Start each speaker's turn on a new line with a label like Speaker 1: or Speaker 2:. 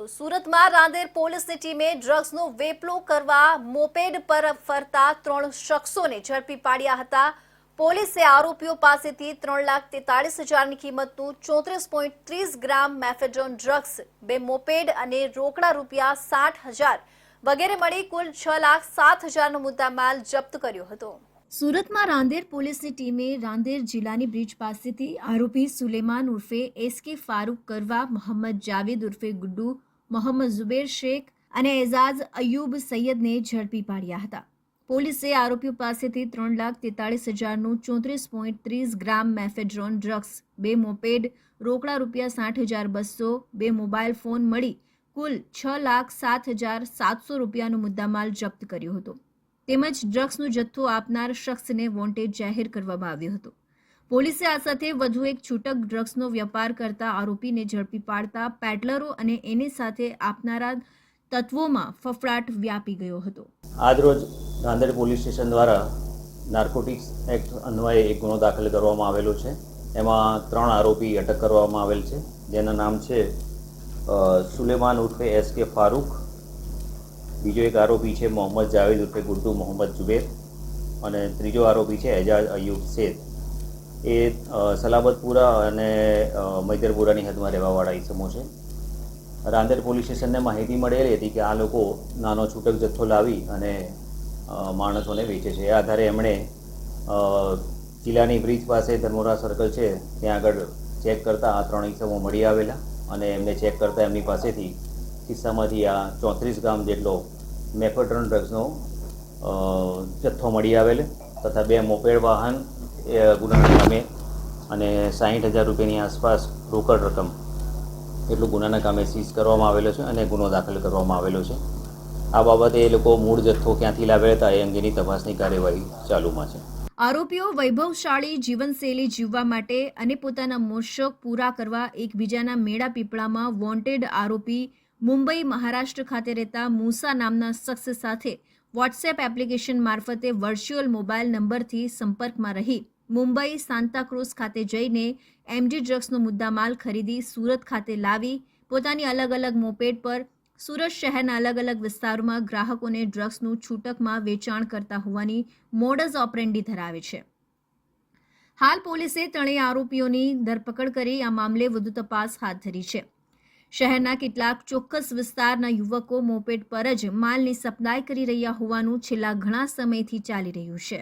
Speaker 1: તો સુરતમાં રાંદેર પોલીસની ટીમે ડ્રગ્સનો વેપલો કરવા મોપેડ પર ફરતા ત્રણ શખ્સોને ઝડપી પાડ્યા હતા. પોલીસે આરોપીઓ પાસેથી ત્રણ લાખ તેતાળીસ હજારની કિંમતનું ચોત્રીસ પોઈન્ટ ત્રીસ ગ્રામ મેફેડ્રોન ડ્રગ્સ, બે મોપેડ અને રોકડા રૂપિયા સાઠ હજાર વગેરે મળી કુલ છ લાખ સાત હજારનો મુદ્દામાલ જપ્ત કર્યો હતો. સુરતમાં રાંદેર પોલીસની ટીમે રાંદેર જિલ્લાની બ્રિજ પાસેથી આરોપી સુલેમાન ઉર્ફે એસ કે ફારૂક કરવા, મોહમ્મદ જાવેદ ઉર્ફે ગુડ્ડુ મોહમ્મદ ઝુબેર શેખ અને એઝાઝ અયુબ સૈયદને ઝડપી પાડ્યા હતા. પોલીસે આરોપીઓ પાસેથી ત્રણ લાખ તેતાળીસ હજારનું ચોત્રીસ પોઈન્ટ ત્રીસ ગ્રામ મેફેડ્રોન ડ્રગ્સ, બે મોપેડ, રોકડા રૂપિયા સાઠ હજાર બસો, બે મોબાઈલ ફોન મળી કુલ છ લાખ સાત હજાર સાતસો રૂપિયાનો મુદ્દામાલ જપ્ત કર્યો હતો. તેમજ ડ્રગ્સનો જથ્થો આપનાર શખ્સને વોન્ટેડ જાહેર કરવામાં આવ્યો હતો. પોલીસે આ સાથે વધુ એક છૂટક ડ્રગ્સનો વ્યાપાર કરતા આરોપીને ઝડપી પાડતા પેટલરો અને એની સાથે આપનારા તત્વોમાં ફફડાટ વ્યાપી ગયો હતો.
Speaker 2: આજરોજ ગાંધેડ પોલીસ સ્ટેશન દ્વારા નાર્કોટિક્સ એક્ટ અન્વયે એક ગુનો દાખલ કરવામાં આવેલો છે. એમાં ત્રણ આરોપી અટક કરવામાં આવેલ છે. જેના નામ છે સુલેમાન ઉર્ફે એસ કે ફારૂક. બીજો એક આરોપી છે, મોહમ્મદ જાવેદ ઉર્ફે ગુડ્ડુ મોહમ્મદ જુબેર. અને ત્રીજો આરોપી છે, એજાજ અયુબ શેખ. એ સલાબતપુરા અને મૈદરપુરાની હદમાં રહેવાવાળા ઈસમો છે. રાંદેર પોલીસ સ્ટેશનને માહિતી મળેલી હતી કે આ લોકો નાનો છૂટક જથ્થો લાવી અને માણસોને વેચે છે. એ આધારે એમણે જિલ્લાની બ્રિજ પાસે ધર્મોરા સર્કલ છે, ત્યાં આગળ ચેક કરતાં આ ત્રણ ઈસમો મળી આવેલા અને એમને ચેક કરતાં એમની પાસેથી ખિસ્સામાંથી આ ચોત્રીસ ગ્રામ જેટલો મેફેડ્રોન ડ્રગ્સનો જથ્થો મળી આવેલ તથા બે મોપેડ વાહન એ ગુનાના કામે અને સાહીઠ હજાર રૂપિયાની આસપાસ રોકડ રકમ એટલું ગુનાના કામે સીઝ કરવામાં આવેલો છે અને ગુનો દાખલ કરવામાં આવેલો છે. આ બાબતે એ લોકો મૂળ જથ્થો ક્યાંથી લાવ્યા હતા એ અંગેની તપાસની કાર્યવાહી ચાલુમાં છે.
Speaker 1: આરોપીઓ વૈભવશાળી જીવનશૈલી જીવવા માટે અને પોતાના મોશક પૂરા કરવા એકબીજાના મેળા પીપળામાં વોન્ટેડ આરોપી મુંબઈ મહારાષ્ટ્ર ખાતે રહેતા મૂસા નામના શખ્સ સાથે વોટ્સએપ એપ્લિકેશન મારફતે વર્ચ્યુઅલ મોબાઈલ નંબરથી સંપર્કમાં રહી. મુંબઈ સાંતાક્રુઝ ખાતે જઈને એમડી ડ્રગ્સનો મુદ્દામાલ ખરીદી સુરત ખાતે લાવી. પોતાની અલગ અલગ મોપેડ પર સુરત શહેરના અલગ અલગ વિસ્તારોમાં ગ્રાહકોને ડ્રગ્સનું છૂટકમાં વેચાણ કરતા હોવાની મોડસ ઓપરેન્ડી ધરાવે છે. હાલ પોલીસે ત્રણેય આરોપીઓની ધરપકડ કરી આ મામલે વધુ તપાસ હાથ ધરી છે. શહેરના કેટલાક ચોક્કસ વિસ્તારના યુવકો મોપેડ પર જ માલની સપ્લાય કરી રહ્યા હોવાનું છેલ્લા ઘણા સમયથી ચાલી રહ્યું છે.